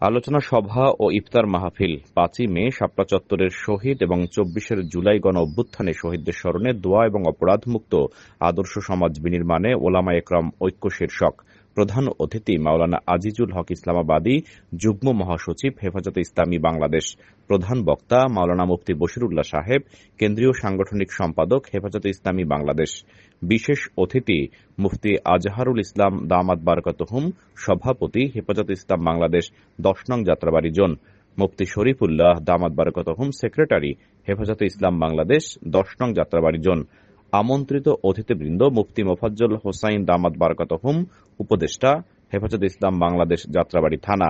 আলোচনা সভা ও ইফতার মাহফিল পাঁচই মে শাপলা চত্বরের শহীদ এবং চব্বিশের জুলাই গণ অভ্যুত্থানে শহীদদের স্মরণে দোয়া এবং অপরাধমুক্ত আদর্শ সমাজ বিনির্মাণে ওলামা একরাম ঐক্য শীর্ষক। প্রধান অতিথি মাওলানা আজিজুল হক ইসলামাবাদী, যুগ্ম মহাসচিব হেফাজতে ইসলামী বাংলাদেশ। প্রধান বক্তা মাওলানা মুফতি বশিরুল্লাহ সাহেব, কেন্দ্রীয় সাংগঠনিক সম্পাদক হেফাজতে ইসলামী বাংলাদেশ। বিশেষ অতিথি মুফতি আজহারুল ইসলাম দামাত বারকাতহুম, সভাপতি হেফাজতে ইসলাম বাংলাদেশ, দশ নং যাত্রাবাড়ি জোন। মুফতি শরীফুল্লাহ দামাত বারকাতহুম, সেক্রেটারি হেফাজতে ইসলাম বাংলাদেশ, দশ নং যাত্রাবাড়ি জোন। আমন্ত্রিত অতিথিবৃন্দ মুফতি মোফাজ্জল হোসাইন দামাদ দামাত বারকাতহুম, উপদেষ্টা, হেফাজত ইসলাম বাংলাদেশ যাত্রাবাড়ি থানা।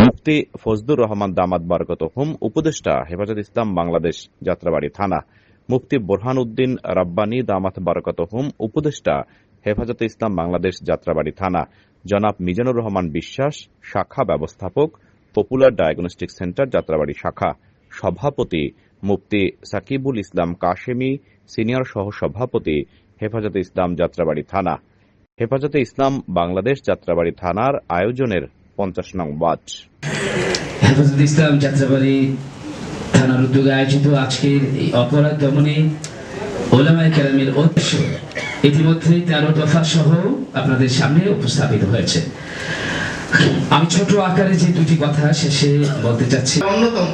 মুফতি ফজদুর রহমান দামাদ দামাত বারকাতহুম, উপদেষ্টা, হেফাজত ইসলাম বাংলাদেশ যাত্রাবাড়ি থানা। মুফতি বোরহান উদ্দিন রাব্বানী দামাত বারকাতহুম, উপদেষ্টা, হেফাজতে ইসলাম বাংলাদেশ যাত্রাবাড়ি থানা। জনাব মিজানুর রহমান বিশ্বাস, শাখা ব্যবস্থাপক, পপুলার ডায়াগনস্টিক সেন্টার যাত্রাবাড়ি শাখা। সভাপতি মুফতি সাকিবুল ইসলাম কাশেমি সিনিয়র সহ সভাপতি হেফাজতে ইসলাম যাত্রাবাড়ি থানা। হেফাজতে ইসলাম বাংলাদেশ যাত্রাবাড়ি থানার আয়োজনের পঞ্চাশ নং ওয়াজ হেফাজত ইসলাম যাত্রাবাড়ি থানার উদ্যোগে আয়োজিত আজকের এই অপরাধ দমনে ওলামায় কেরামের উদ্দেশ্য ইতিমধ্যেই তেরো দফা সহ আপনাদের সামনে উপস্থাপিত হয়েছে। আমি ছোট আকারে যে দুটি কথা শেষে বলতে চাচ্ছি। অন্যতম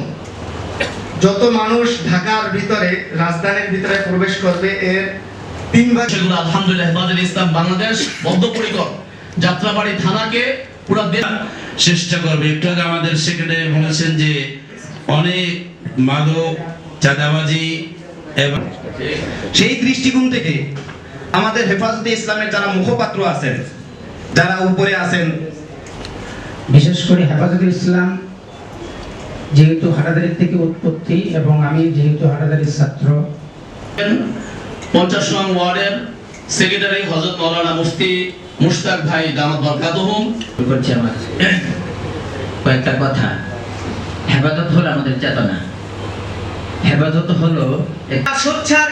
যত মানুষ ঢাকার ভিতরে রাজধানীর ভিতরে প্রবেশ করবে এর তিন ভাগ সেগুলো আলহামদুলিল্লাহ হেফাজত ইসলাম বাংলাদেশ বদ্ধপরিকর যাত্রাবাড়ি থানাকে পুরো দেশ চেষ্টা করবে। একটু আগে আমাদের সেক্রেটারি বলেছেন যে অনেক মাদক চাঁদাবাজি এবং সেই দৃষ্টিকোণ থেকে আমাদের হেফাজতে ইসলামের যারা মুখপাত্র আছেন যারা উপরে আছেন বিশেষ করে হেফাজতে ইসলাম যেহেতু হাটাদারির থেকে উৎপত্তি এবং আমি যেহেতু হাটাদারির ছাত্র। পঞ্চাশ নং ওয়ার্ডের সেক্রেটারি হজরত মৌলানা মুফতি মুশতাক ভাই দামাত বরকাতহুম করছি আমার কয়েকটা কথা। হেফাজত হলো আমাদের চেতনা। হেফাজত হলো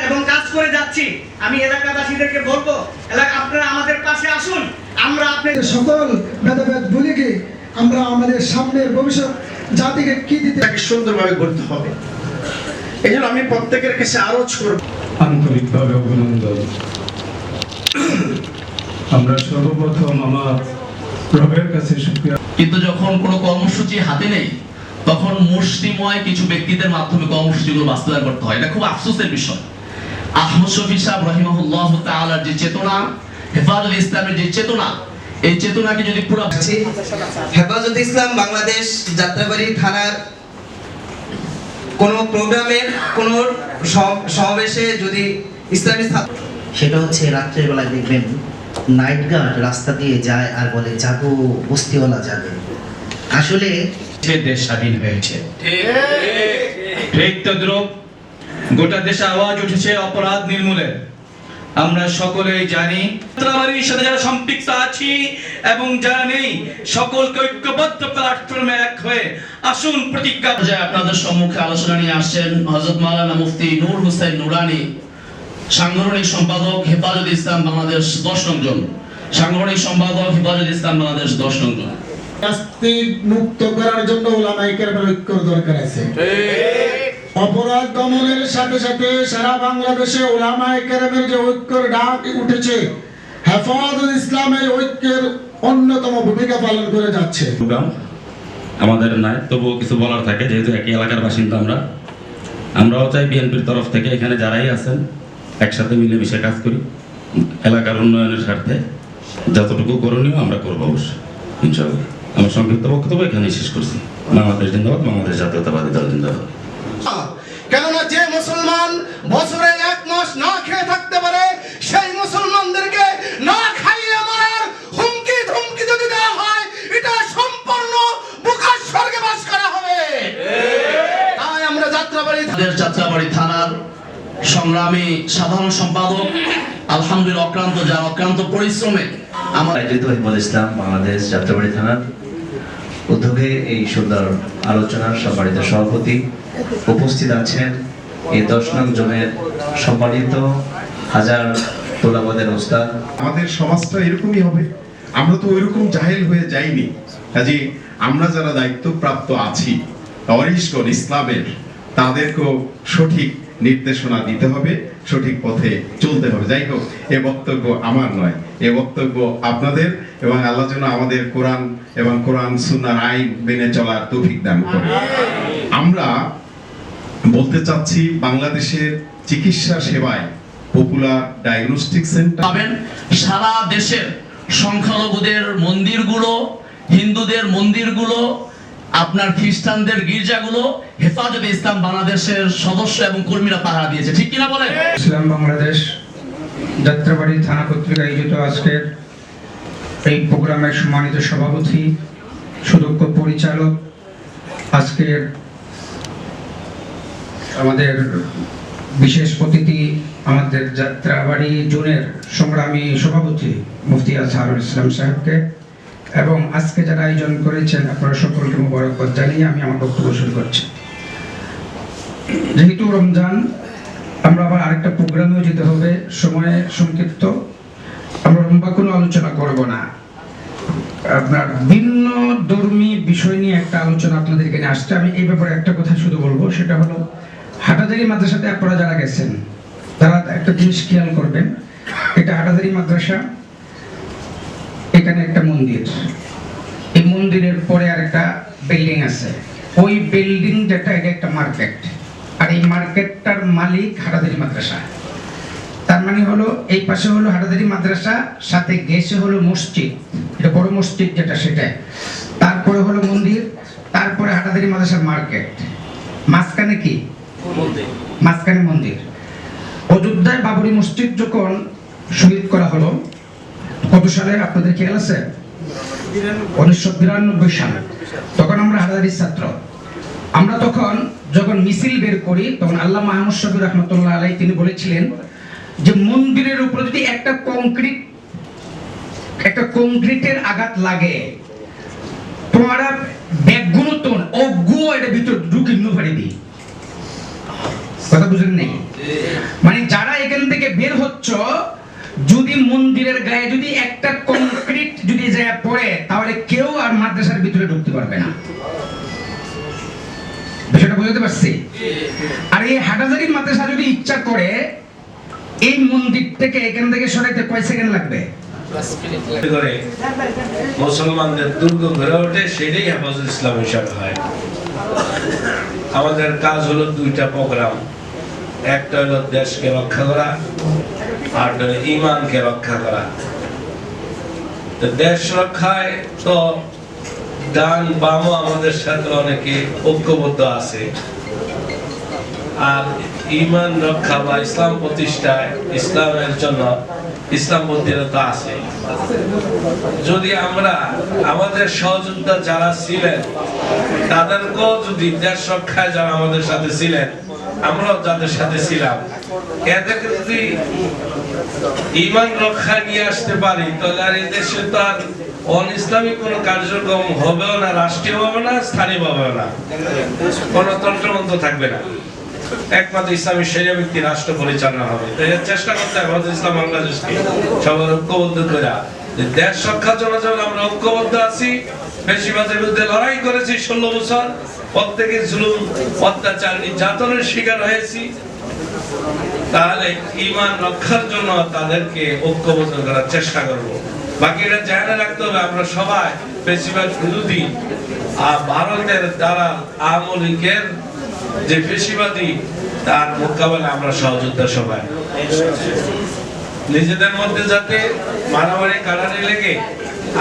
এবং কাজ করে যাচ্ছি। আমি এলাকাবাসীদেরকে বলব এলাকা আপনারা আমাদের পাশে আসুন। আমরা আপনাদের সকল ভেদাভেদ ভুলে গিয়ে আমরা আমাদের সামনের ভবিষ্যৎ জাতিকে কি দিতে তাকে সুন্দরভাবে করতে হবে? এই জন্য আমি প্রত্যেকের কাছে আরজ করব। আন্তরিকভাবে অভিনন্দন। আমরা সর্বপ্রথম আমার রবের কাছে শুক্রিয়া। কিন্তু যখন কোনো কর্মসূচি হাতে নেই তখন মুষ্টিময় কিছু ব্যক্তিদের মাধ্যমে কর্মসূচিগুলো বাস্তবায়ন করতে হয়। এটা খুব আফসোসের বিষয়। আহমদ শফি সাহেব রহিমাহুল্লাহ তাআলার যে চেতনা হেফাজত ইসলামের যে চেতনা এই চেতনাকে যদি পুরো হেফাজত ইসলাম বাংলাদেশ যাত্রাবাড়ি থানার কোন প্রোগ্রামের কোন সমাবেশে যদি ইসলামী ছাত্র সেটা হচ্ছে রাত্রের বেলায় দেখবেন নাইট গার্ড রাস্তা দিয়ে যায় আর বলে যাব বস্তিওয়ালা যাবে আসলে দেশ স্বাধীন হয়েছে। ঠিক তদ্রুপ গোটা দেশে আওয়াজ উঠেছে অপরাধ নির্মূলে আমরা সকলেই জানি যাত্রাবাড়ির সাথে যারা সম্পৃক্ত আছি এবং যারা নেই সকলকে ঐক্যবদ্ধ প্ল্যাটফর্মে এক হয়ে আসুন প্রতিজ্ঞা আপনাদের সম্মুখে আলোচনা নিয়ে আসছেন হযরত মাওলানা মুফতি নূর হোসেন নুরানি সাংগঠনিক সম্পাদক হেফাজত ইসলাম বাংলাদেশ দশ নং জন। সাংগঠনিক সম্পাদক হেফাজত ইসলাম বাংলাদেশ দশ নং জন। শাস্তি মুক্ত করার জন্য ওলামাইকের ঐক্য দরকার আছে। অপরাধ দমনের সাথে সাথে সারা বাংলাদেশে ওলামায়ে কেরামের যে ঐক্যের ডাক উঠেছে, হেফাজত ইসলাম এই ঐক্যের অন্যতম ভূমিকা পালন করে যাচ্ছে। আমাদের নাই, তবুও কিছু বলার থাকে, যেহেতু একই এলাকার বাসিন্দা আমরা। আমরাও চাই বিএনপির তরফ থেকে এখানে যারাই আছেন, একসাথে মিলেমিশে কাজ করি। এলাকার উন্নয়নের স্বার্থে যতটুকু করণীয় আমরা করব অবশ্যই, ইনশাআল্লাহ। আমার সংক্ষিপ্ত বক্তব্য এখানেই শেষ করছি। বাংলাদেশ জিন্দাবাদ, বাংলাদেশ জাতীয়তাবাদী দল জিন্দাবাদ। মুসলমান বছরে এক মাস না খেয়ে থাকতে পারে সেই মুসলমানদেরকে না খাইয়ে মারার হুমকি ধুমকি যদি দেওয়া হয় এটা সম্পূর্ণ বুকার স্বর্গে বাস করা হবে। তাই আমরা যাত্রাবাড়ি আমাদের যাত্রাবাড়ি থানার সংগ্রামী সাধারণ সম্পাদক আলহামদুলিল্লাহ অক্লান্ত যার অক্লান্ত পরিশ্রমে আমার আয়োজিত হিমুল ইসলাম বাংলাদেশ যাত্রাবাড়ি থানার উদ্যোগে এই সুন্দর আলোচনার সম্মানিত সভাপতি উপস্থিত আছেন। এই দশ নং জনের সম্মানিত হাজার তোলাবাদের ওস্তাদ। আমাদের সমাজটা এরকমই হবে। আমরা তো ওইরকম জাহেল হয়ে যাইনি। কাজে আমরা যারা দায়িত্বপ্রাপ্ত আছি, অরিশগণ, ইসলামের, তাদেরকেও সঠিক নির্দেশনা দিতে হবে, সঠিক পথে চলতে হবে। যাই হোক, এ বক্তব্য আমার নয়। এ বক্তব্য আপনাদের এবং আল্লাহ যেন আমাদের কোরআন এবং কোরআন সুন্নার আইন মেনে চলার তৌফিক দান করে। বলতে চাচ্ছি বাংলাদেশের চিকিৎসা সেবায় পপুলার ডায়াগনস্টিক সেন্টার পাবেন সারা দেশের সংখ্যালঘুদের মন্দিরগুলো হিন্দুদের মন্দিরগুলো আপনার খ্রিস্টানদের গির্জাগুলো হেফাজতে ইসলাম বাংলাদেশের সদস্য এবং কর্মীরা পাহারা দিয়েছে। ঠিক কিনা বলেন? ইসলাম বাংলাদেশ যাত্রাবাড়ি থানা কর্তৃক আয়োজিত আজকের এই প্রোগ্রামের সম্মানিত সভাপতি সুদক্ষ পরিচালক আজকের আমাদের বিশেষ অতিথি আমাদের যাত্রাবাড়ি জোনের সংগ্রামী সভাপতি মুফতি আজহারুল ইসলাম সাহেবকে এবং আজকে যারা আয়োজন করেছেন, আপনারা সকলকে মোবারকবাদ জানিয়ে আমি আমার বক্তব্য শুরু করছি। যেহেতু রমজান, আমরা আবার আরেকটা প্রোগ্রামেও যেতে হবে, সময় সংক্ষিপ্ত। আমরা লম্বা কোনো আলোচনা করব না। আপনার ভিন্ন ধর্মী বিষয় নিয়ে একটা আলোচনা আপনাদের এখানে আসছে। আমি এই ব্যাপারে একটা কথা শুধু বলব, সেটা হলো হাটাদারি মাদ্রাসাতে আপনারা যারা গেছেন, তারা একটা জিনিস খেয়াল করবেন, এটা হাটাদারি মাদ্রাসা, এখানে একটা মন্দির। এই মন্দিরের পরে আর একটা বিল্ডিং আছে। ওই বিল্ডিং যেটা এটা একটা মার্কেট আর এই মার্কেটটার মালিক হাটাদারি মাদ্রাসা। তার মানে হলো, এই পাশে হলো হাটাদারি মাদ্রাসা, সাথে গেছে হলো মসজিদ। এটা বড় মসজিদ যেটা সেটা। তারপরে হলো মন্দির, তারপরে হাটাদারি মাদ্রাসার মার্কেট মাঝখানে কি? মাঝখানে মন্দির। অযোধ্যায় বাবরি মসজিদ যখন শহীদ করা হলো, কত সালে আপনাদের খেয়াল আছে? উনিশশো বিরানব্বই সালে। তখন আমরা হাটাদারির ছাত্র। আমরা তখন যখন মিছিল বের করি, তখন আল্লাহ মাহমুদ শফি রহমতুল্লাহ আলাই তিনি বলেছিলেন যে মন্দিরের উপরে যদি একটা কংক্রিট, একটা কংক্রিটের আঘাত লাগে, তোমার ব্যাগগুলো তো অজ্ঞ এটা ভিতর ঢুকে নু ফাড়ি দিই কথা বুঝেন নেই? মানে যারা এখান থেকে বের হচ্ছ, যদি মন্দিরের গায়ে যদি একটা কংক্রিট যদি যায় পড়ে, তাহলে কেউ আর মাদ্রাসার ভিতরে ঢুকতে পারবে না। বিষয়টা বুঝতে পারছি? আর এই হাটাজারি মাদ্রাসা যদি ইচ্ছা করে, এই মন্দির থেকে এখান থেকে সরাইতে কয় সেকেন্ড লাগবে? মুসলমানদের দুর্গ ঘুরে ওঠে, সেটাই হেফাজত ইসলাম হিসাবে হয়। আমাদের কাজ হলো দুইটা প্রোগ্রাম একটা হলো দেশকে রক্ষা করা, আর হলো ইমানকে রক্ষা করা। তো দেশ রক্ষায় তো ডান বামও আমাদের সাথে অনেকে ঐক্যবদ্ধ আছে। আর ইমান রক্ষা বা ইসলাম প্রতিষ্ঠায় ইসলামের জন্য ইসলাম তো আছে। যদি আমরা আমাদের সহযোদ্ধা যারা ছিলেন, তাদেরকেও যদি দেশ রক্ষায় যারা আমাদের সাথে ছিলেন আমরাও যাদের সাথে ছিলাম। এদেরকে যদি ইমান রক্ষা নিয়ে আসতে পারি, তাহলে আর এই দেশে তো আর অন ইসলামিক কোন কার্যক্রম হবেও না, রাষ্ট্রীয় হবে না, স্থানীয় হবে না। কোন তন্ত্রমন্ত্র থাকবে না। একমাত্র ইসলামী সেরা ব্যক্তি রাষ্ট্র পরিচালনা হবে। তো এর চেষ্টা করতে হবে ইসলাম বাংলাদেশকে সবার ঐক্যবদ্ধ করে। দেশ রক্ষার জন্য যেমন আমরা ঐক্যবদ্ধ আছি, বেশিরভাগের বিরুদ্ধে লড়াই করেছি ষোলো বছর প্রত্যেকে জুলুম, অত্যাচার, নির্যাতনের শিকার হয়েছি। তাহলে ইমান রক্ষার জন্য তাদেরকে ঐক্যবদ্ধ করার চেষ্টা করব। বাকিটা জানা রাখতে হবে, আমরা সবাই বেশিরভাগ বিরোধী। আর ভারতের দ্বারা আওয়ামী লীগের যে বেশিবাদী তার মোকাবেলা আমরা সহযোদ্ধা সবাই। নিজেদের মধ্যে যাতে মারামারি কাড়ারি লেগে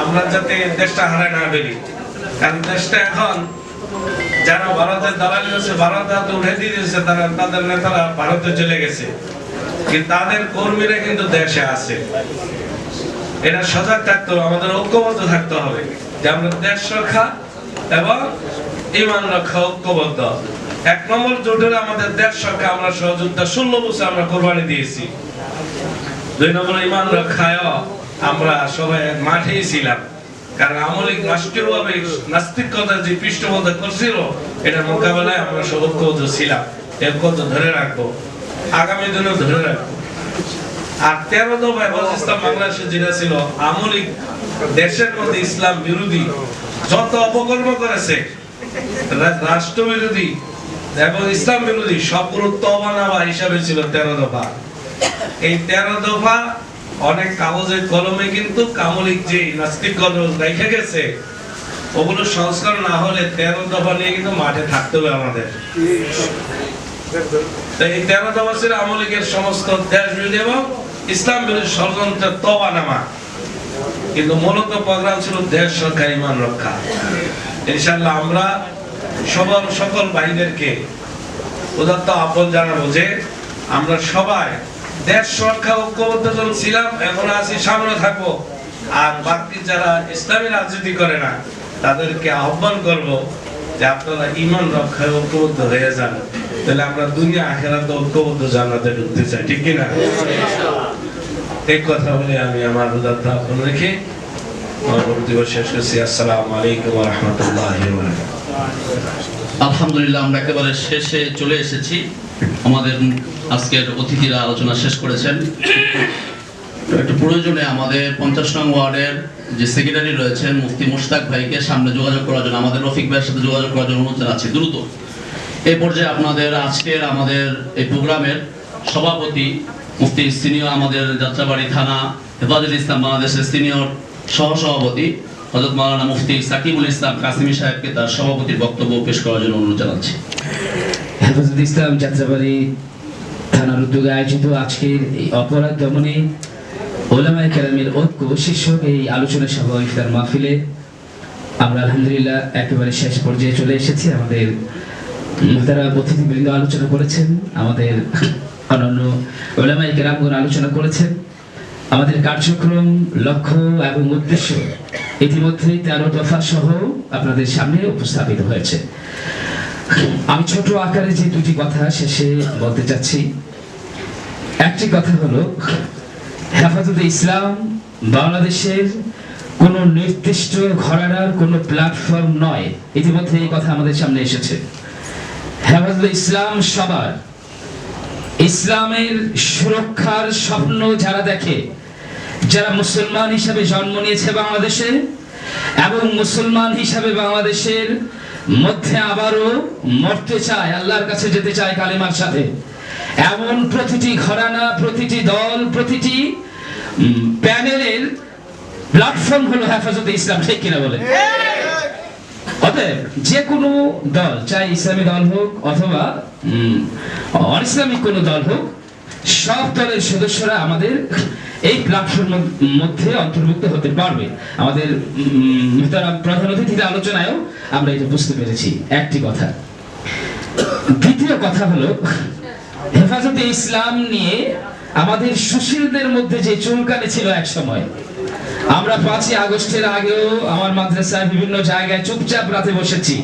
আমরা যাতে দেশটা হারায় না ফেলি। কারণ দেশটা এখন যারা ভারতের দালালি আছে ভারত হাতে উঠে দিয়েছে, তারা তাদের নেতারা ভারতে চলে গেছে। কিন্তু তাদের কর্মীরা কিন্তু দেশে আছে। এটা সজাগ থাকতে হবে, আমাদের ঐক্যবদ্ধ থাকতে হবে যে আমরা দেশ রক্ষা এবং ইমান রক্ষা ঐক্যবদ্ধ। এক নম্বর জোটের আমাদের দেশ রক্ষা, আমরা সহযোগিতা, ষোলো বছর আমরা কোরবানি দিয়েছি। দুই নম্বর ইমান রক্ষায় আমরা সবাই মাঠেই ছিলাম। কারণ আমলিক রাষ্ট্রীয়ভাবে নাস্তিকতার যে পৃষ্ঠপোষকতা করছিল এটার মোকাবেলায় আমরা সব ঐক্যবদ্ধ ছিলাম ঐক্যবদ্ধ ধরে রাখব। আগামী দিনেও ধরে রাখব। আর তেরো দফা হেফাজত ইসলাম বাংলাদেশে যেটা ছিল, আমলিক দেশের মধ্যে ইসলাম বিরোধী। যত অপকর্ম করেছে রাষ্ট্র বিরোধী এবং ইসলাম বিরোধী, সবগুলো তবা নামা হিসাবে ছিল তেরো দফা। এই তেরো দফা অনেক কাগজের কলমে কিন্তু কামলিক যে নাস্তিক কলম রেখে গেছে, ওগুলো সংস্কার না হলে তেরো দফা নিয়ে কিন্তু মাঠে থাকতে হবে আমাদের। এই তেরো দফা ছিল আমলিকের সমস্ত দেশ বিরোধী এবং ইসলাম বিরোধী ষড়যন্ত্রের তবা নামা। কিন্তু মূলত প্রোগ্রাম ছিল দেশ রক্ষা, ইমান রক্ষা। ইনশাল্লাহ আমরা সবার সকল ভাইদেরকে উদাত্ত আপন জানাব যে আমরা সবাই দেশ ঐক্যবদ্ধ জন ছিলাম, এখন সামনে আর বাকি যারা ইসলামী রাজনীতি করে না, তাদেরকে আহ্বান করব যে আপনারা ইমান রক্ষায় ঐক্যবদ্ধ হয়ে যান। তাহলে আমরা দুনিয়া আখেরাতে ঐক্যবদ্ধ জান্নাতে ঢুকতে চাই, ঠিক কিনা? এই কথা বলে আমি আমার আপন রেখে। শেষ করছি। আসসালামু আলাইকুম রাহমাতুল্লাহি আলহামদুলিল্লাহ, আমরা একেবারে শেষে চলে এসেছি। আমাদের আজকের অতিথিরা আলোচনা শেষ করেছেন। একটু প্রয়োজনে আমাদের পঞ্চাশ নং ওয়ার্ডের যে সেক্রেটারি রয়েছেন মুফতি মুশতাক ভাইকে সামনে যোগাযোগ করার জন্য, আমাদের রফিক ভাইয়ের সাথে যোগাযোগ করার জন্য অনুরোধ জানাচ্ছি। দ্রুত। এই পর্যায়ে আপনাদের আজকের আমাদের এই প্রোগ্রামের সভাপতি, মুফতি সিনিয়র আমাদের যাত্রাবাড়ি থানা হেফাজুল ইসলাম বাংলাদেশের সিনিয়র সহসভাপতি হজরত মাওলানা মুফতি সাকিবুল ইসলাম কাসিমি সাহেবকে তার সভাপতির বক্তব্য পেশ করার জন্য অনুরোধ জানাচ্ছি। হেফাজত ইসলাম যাত্রাবাড়ি থানার উদ্যোগে আয়োজিত আজকের এই অপরাধ দমনে ওলামায় কেরামের ঐক্য শীর্ষক এই আলোচনা সভা ইফতার মাহফিলে আমরা আলহামদুলিল্লাহ একেবারে শেষ পর্যায়ে চলে এসেছি। আমাদের তারা অতিথিবৃন্দ আলোচনা করেছেন, আমাদের অন্যান্য ওলামাই কেরামগণ আলোচনা করেছেন। আমাদের কার্যক্রম, লক্ষ্য এবং উদ্দেশ্য ইতিমধ্যেই তেরো দফা সহ আপনাদের সামনে উপস্থাপিত হয়েছে। আমি ছোট আকারে যে দুটি কথা শেষে বলতে চাচ্ছি। একটি কথা হলো, হেফাজতে ইসলাম বাংলাদেশের কোন নির্দিষ্ট ঘরানার কোন প্ল্যাটফর্ম নয়। ইতিমধ্যে এই কথা আমাদের সামনে এসেছে। হেফাজতে ইসলাম সবার। ইসলামের সুরক্ষার স্বপ্ন যারা দেখে, যারা মুসলমান হিসাবে জন্ম নিয়েছে বাংলাদেশে এবং মুসলমান হিসাবে বাংলাদেশের মধ্যে আবারও মরতে চায়, আল্লাহর কাছে যেতে চায় কালেমার সাথে। এমন প্রতিটি ঘরানা, প্রতিটি দল, প্রতিটি প্যানেলের প্ল্যাটফর্ম হলো হেফাজতে ইসলাম, ঠিক কিনা বলে অতএব যে কোনো দল, চাই ইসলামী দল হোক অথবা অন ইসলামিক কোনো দল হোক সব দলের সদস্যরা আমাদের এই প্ল্যাটফর্মের মধ্যে অন্তর্ভুক্ত হতে পারবে। আমাদের প্রধান অতিথির আলোচনায়ও আমরা এটা বুঝতে পেরেছি। একটি কথা। দ্বিতীয় কথা হলো, হেফাজতে ইসলাম নিয়ে আমাদের সুশীলদের মধ্যে যে চুলকানি ছিল এক সময়, আমরা পাঁচই আগস্টের আগেও আমার মাদ্রাসায় বিভিন্ন জায়গায় চুপচাপ রাতে বসেছি।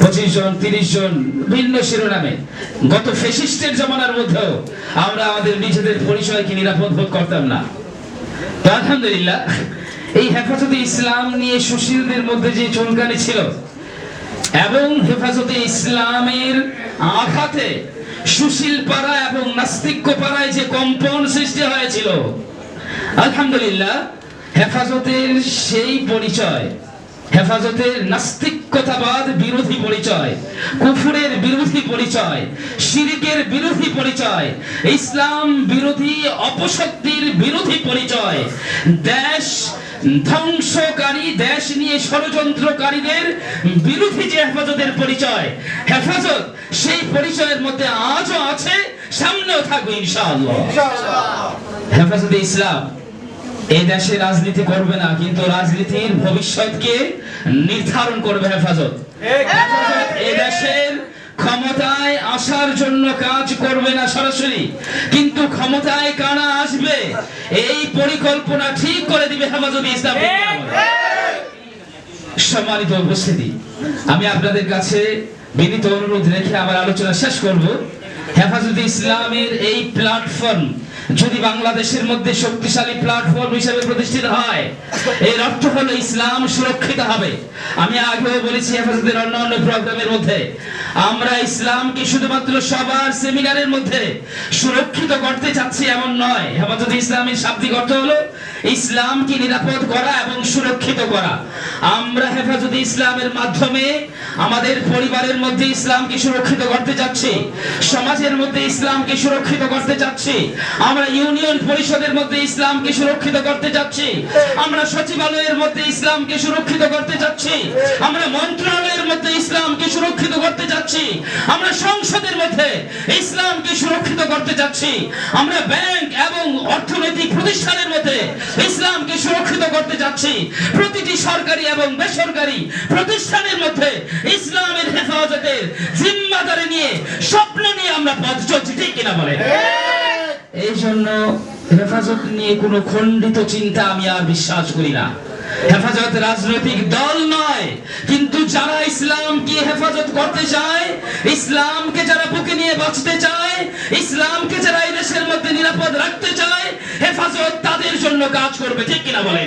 পঁচিশ জন, তিরিশ জন, ভিন্ন শিরোনামে। গত ফেসিস্টের জমানার মধ্যেও আমরা আমাদের নিজেদের পরিচয়কে নিরাপদ করতাম না। আলহামদুলিল্লাহ, এই হেফাজতে ইসলাম নিয়ে সুশীলদের মধ্যে যে ছিল, এবং হেফাজতে ইসলামের আঘাতে সুশীল পাড়া এবং নাস্তিক্য পাড়ায় যে কম্পন সৃষ্টি হয়েছিল, আলহামদুলিল্লাহ, হেফাজতের সেই পরিচয়, হেফাজতের নাস্তিকতাবাদ বিরোধী পরিচয় কুফুরের বিরোধী পরিচয় শিরিকের বিরোধী পরিচয় ইসলাম বিরোধী অপশক্তির বিরোধী পরিচয়। দেশ ধ্বংসকারী দেশ নিয়ে ষড়যন্ত্রকারীদের বিরোধী যে হেফাজতের পরিচয় হেফাজত সেই পরিচয়ের মধ্যে আজও আছে সামনেও থাকবে ইনশাআল্লাহ। হেফাজতে ইসলাম। এই দেশে রাজনীতি করবে না কিন্তু রাজনীতির ভবিষ্যৎকে নির্ধারণ করবে হেফাজত। এই দেশের ক্ষমতায় আসার জন্য কাজ করবে না সরাসরি কিন্তু ক্ষমতায় কারা আসবে এই পরিকল্পনা ঠিক করে দিবে হেফাজত ইসলাম। সম্মানিত উপস্থিতি আমি আপনাদের কাছে বিনীত অনুরোধ রেখে আমার আলোচনা শেষ করব। হেফাজতে ইসলামের এই প্ল্যাটফর্ম যদি বাংলাদেশের মধ্যে শক্তিশালী প্ল্যাটফর্ম হিসেবে প্রতিষ্ঠিত হয় এর অর্থ হলো ইসলাম সুরক্ষিত হবে। আমি আগেও বলেছি হেফাজতের অন্যান্য প্রোগ্রামের মধ্যে, আমরা ইসলামকে শুধুমাত্র সবার সেমিনারের মধ্যে সুরক্ষিত করতে চাচ্ছি এমন নয়। হেফাজতে ইসলামের শাব্দিক অর্থ হলো ইসলামকে নিরাপদ করা এবং সুরক্ষিত করা। আমরা হেফাজতে ইসলামের মাধ্যমে আমাদের পরিবারের মধ্যে ইসলামকে সুরক্ষিত করতে চাচ্ছি, সমাজের মধ্যে ইসলামকে সুরক্ষিত করতে চাচ্ছি। আমরা ইউনিয়ন পরিষদের মধ্যে ইসলামকে সুরক্ষিত করতে চাচ্ছি আমরা সচিবালয়ের মধ্যে ইসলামকে সুরক্ষিত করতে চাচ্ছি আমরা মন্ত্রণালয়ের মধ্যে ইসলামকে সুরক্ষিত করতে চাচ্ছি আমরা সংসদের মধ্যে ইসলামকে সুরক্ষিত করতে চাচ্ছি আমরা ব্যাংক এবং অর্থনৈতিক প্রতিষ্ঠানের মধ্যে ইসলামকে সুরক্ষিত করতে যাচ্ছি। প্রতিটি সরকারি এবং বেসরকারি প্রতিষ্ঠানের মধ্যে ইসলামের হেফাজতের জিম্মাদারি নিয়ে স্বপ্ন নিয়ে আমরা পথ চলছি, ঠিক কিনা বলে এই জন্য হেফাজত নিয়ে কোনো খণ্ডিত চিন্তা আমি আর বিশ্বাস করি না। হেফাজত রাজনৈতিক দল নয়, কিন্তু যারা ইসলামকে হেফাজত করতে চায়, ইসলামকে যারা বুকে নিয়ে বাঁচতে চায়, ইসলামকে যারা এই দেশের মধ্যে নিরাপদ রাখতে চায় তাদের জন্য কাজ করবে ঠিক কিনা বলেন?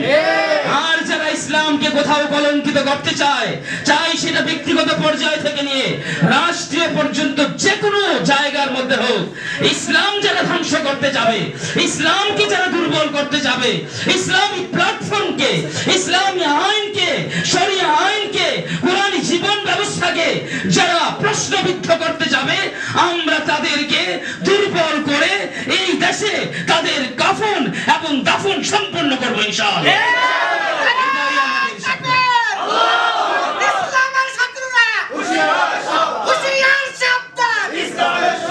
আর যারা ইসলামকে কোথাও কলঙ্কিত করতে চায় চাই সেটা ব্যক্তিগত পর্যায় থেকে নিয়ে রাষ্ট্রীয় পর্যন্ত যে কোনো জায়গার মধ্যে হোক। ইসলাম যারা ধ্বংস করতে যাবে ইসলামকে যারা দুর্বল করতে যাবে ইসলামিক প্ল্যাটফর্মকে ইসলামী আইনকে শরিয়া আইনকে কোরআনী জীবন ব্যবস্থাকে যারা প্রশ্নবিদ্ধ করতে যাবে আমরা তাদেরকে দুর্বল করে এই দেশে তাদের কাফন এবং দাফন সম্পন্ন করব ইনশাআল্লাহ।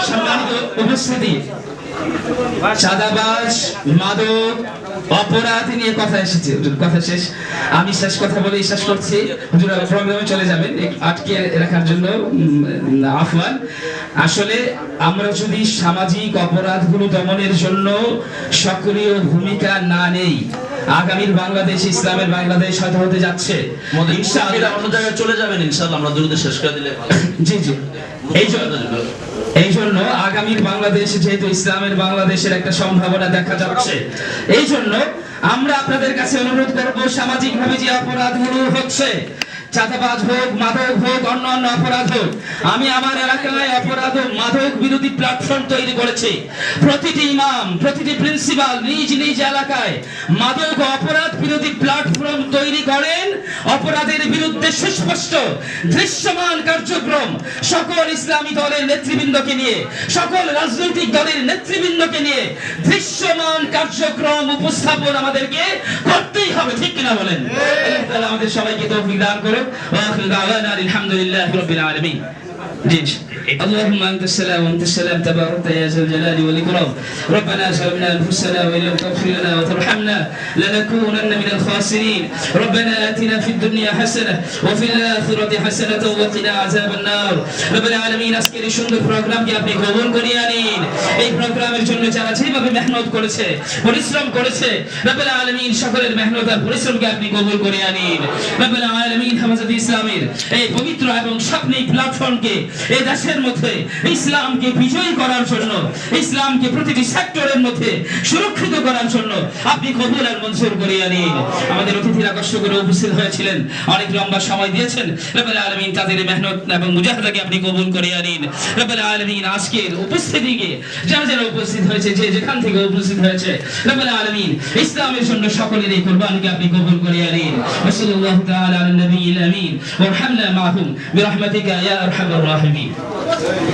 সম্মানিত উপস্থিতি চাঁদাবাজ মাদক অপরাধ নিয়ে কথা এসেছে। হুজুর, কথা শেষ। আমি শেষ কথা বলে শেষ করছি। হুজুর প্রোগ্রামে চলে যাবেন। আটকে রাখার জন্য আহ্বান। আসলে আমরা যদি সামাজিক অপরাধগুলো দমনের জন্য সক্রিয় ভূমিকা না নেই আগামীর বাংলাদেশ ইসলামের বাংলাদেশ হয়তো হতে যাচ্ছে। ইনশাআল্লাহ। অন্য জায়গায় চলে যাবেন ইনশাআল্লাহ। আমরা দ্রুত শেষ করে দিলে ভালো। জি জি। এই জন্য আগামী বাংলাদেশ যেহেতু ইসলামের বাংলাদেশের একটা সম্ভাবনা দেখা যাচ্ছে, এই জন্য আমরা আপনাদের কাছে অনুরোধ করব সামাজিক ভাবে যে অপরাধগুলো হচ্ছে চাঁদাবাজ হোক, মাদক হোক, অন্য অন্য অপরাধ হোক, আমি আমার এলাকায় অপরাধ ও মাদক বিরোধী প্ল্যাটফর্ম তৈরি করেছি। প্রতিটি ইমাম, প্রতিটি প্রিন্সিপাল নিজ নিজ এলাকায় মাদক অপরাধ বিরোধী প্ল্যাটফর্ম তৈরি করেন। অপরাধের বিরুদ্ধে সুস্পষ্ট, দৃশ্যমান কার্যক্রম সকল ইসলামী দলের নেতৃবৃন্দকে নিয়ে, সকল রাজনৈতিক দলের নেতৃবৃন্দকে নিয়ে দৃশ্যমান কার্যক্রম উপস্থাপন আমাদেরকে করতেই হবে, ঠিক কিনা বলেন? আমাদের সবাইকে তৌফিক দান করুন। ওয়া আখিরু দাওয়ানা আলহামদুলিল্লাহি রাব্বিল আলামিন। জি اللهم انت السلام وانت السلام تبارك يا ذا الجلال والاكرام ربنا ظلمنا انفسنا وان لم تغفر لنا وترحمنا لنكونن من الخاسرين ربنا اتنا في الدنيا حسنه وفي الاخره حسنه وقنا عذاب النار رب العالمين আজকের এই সুন্দর প্রোগ্রামকে আপনি কবুল করিয়ে নিন এই প্রোগ্রামের জন্য যারা যেভাবে মেহনত করেছে পরিশ্রম করেছে রব্বুল আলামিন সকলের মেহনত আর পরিশ্রমকে আপনি কবুল করে আনিন রব্বুল আলামিন হেফাজত ইসলামের এই পবিত্র এবং স্বপ্নিক প্ল্যাটফর্মকে এই মধ্যে ইসলামকে বিজয়ী করার জন্য, ইসলামকে প্রতিটি সেক্টরের মধ্যে সুরক্ষিত করার জন্য আপনি কবুল আর মঞ্জুর করে আনিন আমাদের অতিথিরা কষ্ট করে উপস্থিত হয়েছিলেন, অনেক লম্বা সময় দিয়েছেন। রব্বুল আলামিন তাদের মেহনত এবং আপনি কবুল করে আনিন রব্বুল আলামিন আজকের যারা উপস্থিত হয়েছে, যে যেখান থেকে উপস্থিত হয়েছে, রব্বুল আলামিন ইসলামের জন্য সকলের এই আপনি কবুল করে আনিন ওয়াসাল্লাল্লাহু তাআলা আলা নবিয়িল আমিন মাহুম। ইয়া রাহিমিন